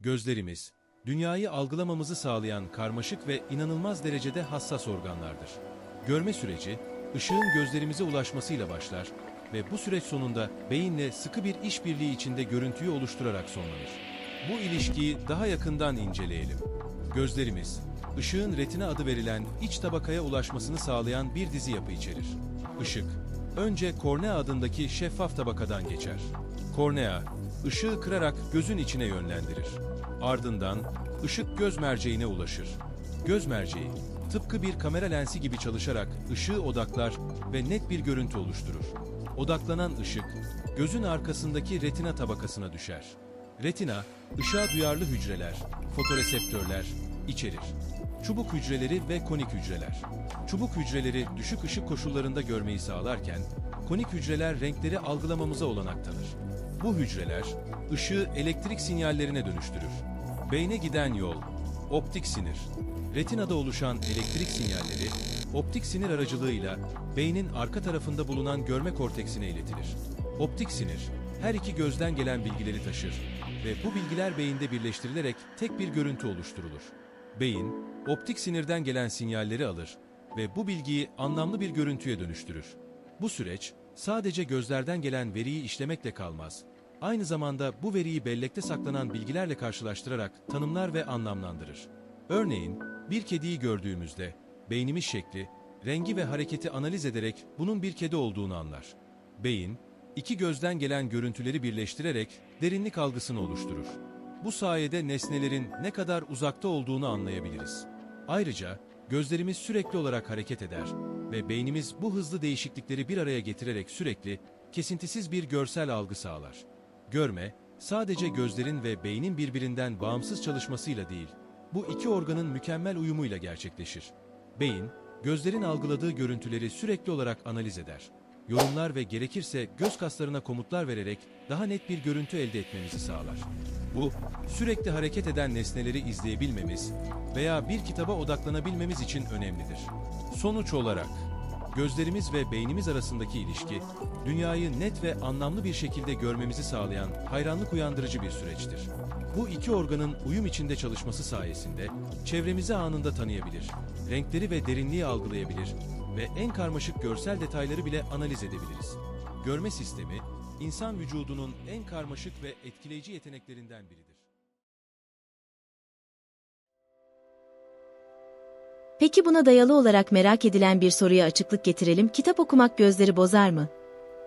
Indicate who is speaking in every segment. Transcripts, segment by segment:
Speaker 1: Gözlerimiz, dünyayı algılamamızı sağlayan karmaşık ve inanılmaz derecede hassas organlardır. Görme süreci, ışığın gözlerimize ulaşmasıyla başlar ve bu süreç sonunda beyinle sıkı bir işbirliği içinde görüntüyü oluşturarak sonlanır. Bu ilişkiyi daha yakından inceleyelim. Gözlerimiz, ışığın retina adı verilen iç tabakaya ulaşmasını sağlayan bir dizi yapı içerir. Işık, önce kornea adındaki şeffaf tabakadan geçer. Kornea, ışığı kırarak gözün içine yönlendirir. Ardından ışık göz merceğine ulaşır. Göz merceği, tıpkı bir kamera lensi gibi çalışarak ışığı odaklar ve net bir görüntü oluşturur. Odaklanan ışık, gözün arkasındaki retina tabakasına düşer. Retina, ışığa duyarlı hücreler, fotoreseptörler içerir. Çubuk hücreleri ve konik hücreler. Çubuk hücreleri düşük ışık koşullarında görmeyi sağlarken, konik hücreler renkleri algılamamıza olanak tanır. Bu hücreler, ışığı elektrik sinyallerine dönüştürür. Beyne giden yol, optik sinir. Retinada oluşan elektrik sinyalleri, optik sinir aracılığıyla beynin arka tarafında bulunan görme korteksine iletilir. Optik sinir, her iki gözden gelen bilgileri taşır ve bu bilgiler beyinde birleştirilerek tek bir görüntü oluşturulur. Beyin, optik sinirden gelen sinyalleri alır ve bu bilgiyi anlamlı bir görüntüye dönüştürür. Bu süreç, sadece gözlerden gelen veriyi işlemekle kalmaz. Aynı zamanda bu veriyi bellekte saklanan bilgilerle karşılaştırarak tanımlar ve anlamlandırır. Örneğin, bir kediyi gördüğümüzde beynimiz şekli, rengi ve hareketi analiz ederek bunun bir kedi olduğunu anlar. Beyin, iki gözden gelen görüntüleri birleştirerek derinlik algısını oluşturur. Bu sayede nesnelerin ne kadar uzakta olduğunu anlayabiliriz. Ayrıca gözlerimiz sürekli olarak hareket eder ve beynimiz bu hızlı değişiklikleri bir araya getirerek sürekli, kesintisiz bir görsel algı sağlar. Görme, sadece gözlerin ve beynin birbirinden bağımsız çalışmasıyla değil, bu iki organın mükemmel uyumuyla gerçekleşir. Beyin, gözlerin algıladığı görüntüleri sürekli olarak analiz eder. Yorumlar ve gerekirse göz kaslarına komutlar vererek daha net bir görüntü elde etmemizi sağlar. Bu, sürekli hareket eden nesneleri izleyebilmemiz veya bir kitaba odaklanabilmemiz için önemlidir. Sonuç olarak, gözlerimiz ve beynimiz arasındaki ilişki, dünyayı net ve anlamlı bir şekilde görmemizi sağlayan hayranlık uyandırıcı bir süreçtir. Bu iki organın uyum içinde çalışması sayesinde çevremizi anında tanıyabilir, renkleri ve derinliği algılayabilir ve en karmaşık görsel detayları bile analiz edebiliriz. Görme sistemi, insan vücudunun en karmaşık ve etkileyici yeteneklerinden biridir.
Speaker 2: Peki buna dayalı olarak merak edilen bir soruya açıklık getirelim. Kitap okumak gözleri bozar mı?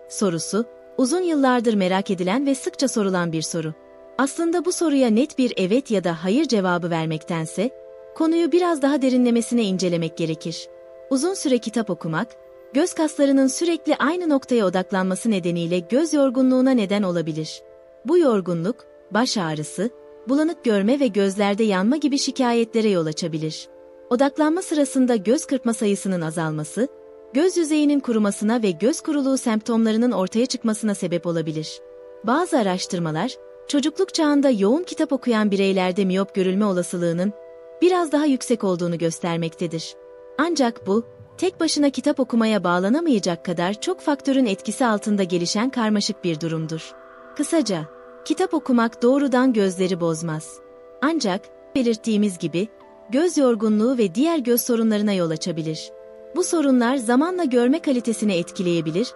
Speaker 2: Sorusu, uzun yıllardır merak edilen ve sıkça sorulan bir soru. Aslında bu soruya net bir evet ya da hayır cevabı vermektense, konuyu biraz daha derinlemesine incelemek gerekir. Uzun süre kitap okumak, göz kaslarının sürekli aynı noktaya odaklanması nedeniyle göz yorgunluğuna neden olabilir. Bu yorgunluk, baş ağrısı, bulanık görme ve gözlerde yanma gibi şikayetlere yol açabilir. Odaklanma sırasında göz kırpma sayısının azalması, göz yüzeyinin kurumasına ve göz kuruluğu semptomlarının ortaya çıkmasına sebep olabilir. Bazı araştırmalar, çocukluk çağında yoğun kitap okuyan bireylerde miyop görülme olasılığının biraz daha yüksek olduğunu göstermektedir. Ancak bu, tek başına kitap okumaya bağlanamayacak kadar çok faktörün etkisi altında gelişen karmaşık bir durumdur. Kısaca, kitap okumak doğrudan gözleri bozmaz. Ancak, belirttiğimiz gibi, göz yorgunluğu ve diğer göz sorunlarına yol açabilir. Bu sorunlar zamanla görme kalitesini etkileyebilir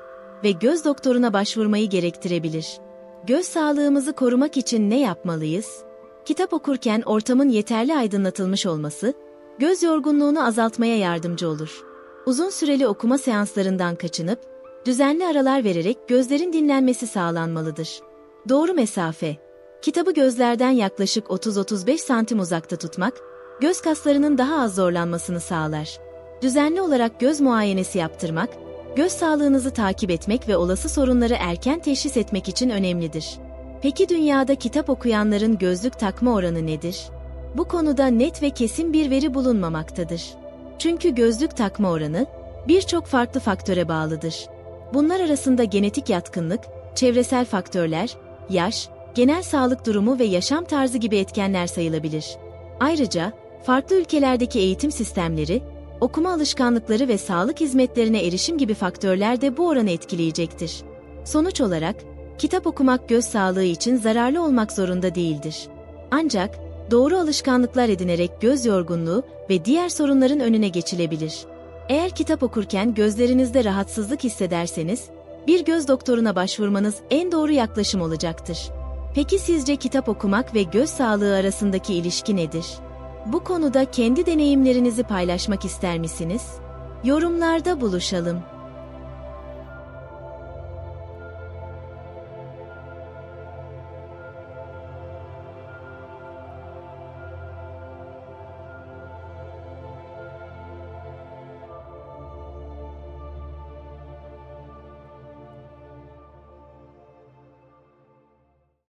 Speaker 2: ve göz doktoruna başvurmayı gerektirebilir. Göz sağlığımızı korumak için ne yapmalıyız? Kitap okurken ortamın yeterli aydınlatılmış olması, göz yorgunluğunu azaltmaya yardımcı olur. Uzun süreli okuma seanslarından kaçınıp, düzenli aralar vererek gözlerin dinlenmesi sağlanmalıdır. Doğru mesafe. Kitabı gözlerden yaklaşık 30-35 santim uzakta tutmak, göz kaslarının daha az zorlanmasını sağlar. Düzenli olarak göz muayenesi yaptırmak, göz sağlığınızı takip etmek ve olası sorunları erken teşhis etmek için önemlidir. Peki dünyada kitap okuyanların gözlük takma oranı nedir? Bu konuda net ve kesin bir veri bulunmamaktadır. Çünkü gözlük takma oranı birçok farklı faktöre bağlıdır. Bunlar arasında genetik yatkınlık, çevresel faktörler, yaş, genel sağlık durumu ve yaşam tarzı gibi etkenler sayılabilir. Ayrıca farklı ülkelerdeki eğitim sistemleri, okuma alışkanlıkları ve sağlık hizmetlerine erişim gibi faktörler de bu oranı etkileyecektir. Sonuç olarak, kitap okumak göz sağlığı için zararlı olmak zorunda değildir. Ancak doğru alışkanlıklar edinerek göz yorgunluğu ve diğer sorunların önüne geçilebilir. Eğer kitap okurken gözlerinizde rahatsızlık hissederseniz, bir göz doktoruna başvurmanız en doğru yaklaşım olacaktır. Peki sizce kitap okumak ve göz sağlığı arasındaki ilişki nedir? Bu konuda kendi deneyimlerinizi paylaşmak ister misiniz? Yorumlarda buluşalım.